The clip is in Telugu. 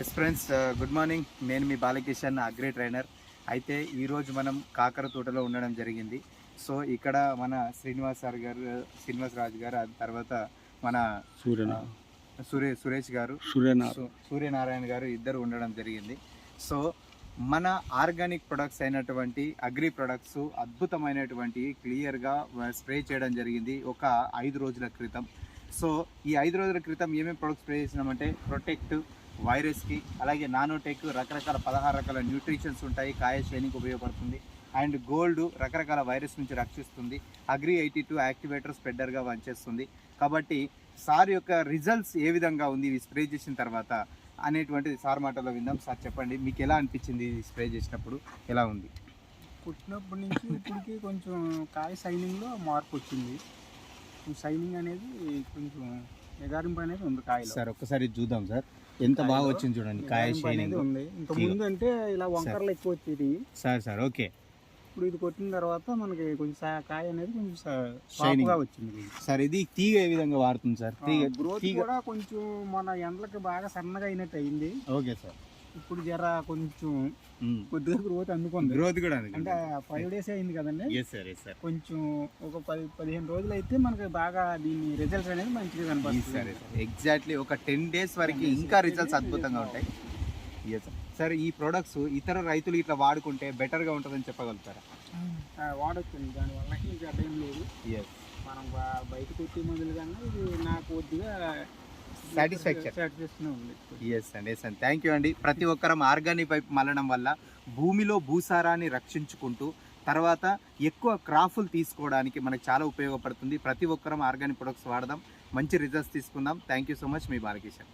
ఎస్ ఫ్రెండ్స్ గుడ్ మార్నింగ్ నేను మీ బాలకిషన్ అగ్రి ట్రైనర్ అయితే ఈరోజు మనం కాకర తోటలో ఉండడం జరిగింది. సో ఇక్కడ మన శ్రీనివాస్ సార్ గారు శ్రీనివాస్ రాజు గారు ఆ తర్వాత మన సూర్యనా? ఆ, సురే సురేష్ గారు సూర్యనారాయణ గారు ఇద్దరు ఉండడం జరిగింది. సో మన ఆర్గానిక్ ప్రొడక్ట్స్ అయినటువంటి అగ్రి ప్రొడక్ట్స్ అద్భుతమైనటువంటి క్లియర్గా స్ప్రే చేయడం జరిగింది ఒక ఐదు రోజుల క్రితం. సో ఈ ఐదు రోజుల క్రితం ఏమేమి ప్రొడక్ట్స్ స్ప్రే చేసినామంటే ప్రొటెక్ట్ వైరస్కి అలాగే నానోటెక్ రకరకాల పదహారు రకాల న్యూట్రిషన్స్ ఉంటాయి కాయ శ్రేణికి ఉపయోగపడుతుంది. అండ్ గోల్డ్ రకరకాల వైరస్ నుంచి రక్షిస్తుంది. అగ్రి ఎయిటీ టూ యాక్టివేటర్ స్ప్రెడర్గా పనిచేస్తుంది. కాబట్టి సార్ యొక్క రిజల్ట్స్ ఏ విధంగా ఉంది ఇవి స్ప్రే చేసిన తర్వాత అనేటువంటిది సార్ మాటలో విందాం. సార్ చెప్పండి మీకు ఎలా అనిపించింది ఇది స్ప్రే చేసినప్పుడు? ఎలా ఉంది? పుట్టినప్పటి నుంచి ఇప్పటికి కొంచెం కాయ సైనింగ్లో మార్పు వచ్చింది. సైనింగ్ అనేది కొంచెం నిగారింపు అనేది ఉంది కాయలో. సార్ ఒక్కసారి చూద్దాం సార్. ఎంత బాగా వచ్చింది చూడండి కాయ షైనింగ్. ఉంది. ఇంత ముందు అంటే ఇలా వంకరలు ఎక్కువ వచ్చేది సార్ సార్ ఓకే. ఇప్పుడు ఇది కొట్టిన తర్వాత మనకి కొంచెం కాయ అనేది కొంచెం. షార్ప్గా వచ్చింది సార్ ఇది తీగ ఏ విధంగా వాడుతుంది సార్? తీగ గ్రోత్ తీగ కూడా కొంచెం మన ఎండలకి బాగా సన్నగా అయినట్టు అయింది. Okay sir. ఇప్పుడు జర కొంచెం కొద్దిగా గ్రోత్ అందుకుంది. గ్రోత్ కూడా అంటే ఫైవ్ డేస్ అయింది కదండి? ఎస్ సార్ ఎస్ సార్ కొంచెం ఒక పది పదిహేను రోజులు అయితే మనకి బాగా దీని రిజల్ట్స్ అనేది మంచిగా సరే కనపడుతుంది. ఎగ్జాక్ట్లీ ఒక టెన్ డేస్ వరకు 10 days ఇంకా రిజల్ట్స్ అద్భుతంగా ఉంటాయి. ఎస్ సార్ ఈ ప్రొడక్ట్స్ ఇతర రైతులు ఇట్లా వాడుకుంటే బెటర్గా ఉంటుందని చెప్పగలుగుతారా? వాడొచ్చండి. దానివల్ల ఇంకా అదేం లేదు. ఎస్ మనం బా- బయట కొట్టి మందులు కన్నా ఇది నాకు కొద్దిగా. సాటిస్ఫాక్షన్ ఎస్ అండి ఎస్ అండి థ్యాంక్ యూ అండి ప్రతి ఒక్కరం ఆర్గానిక్ వైపు మళ్ళడం వల్ల భూమిలో భూసారాన్ని రక్షించుకుంటూ తర్వాత ఎక్కువ క్రాఫ్లు తీసుకోవడానికి మనకు చాలా ఉపయోగపడుతుంది. ప్రతి ఒక్కరం ఆర్గానిక్ ప్రొడక్ట్స్ వాడదాం. మంచి రిజల్ట్స్ తీసుకుందాం. థ్యాంక్ యూ సో మచ్ మీ బాలకిషన్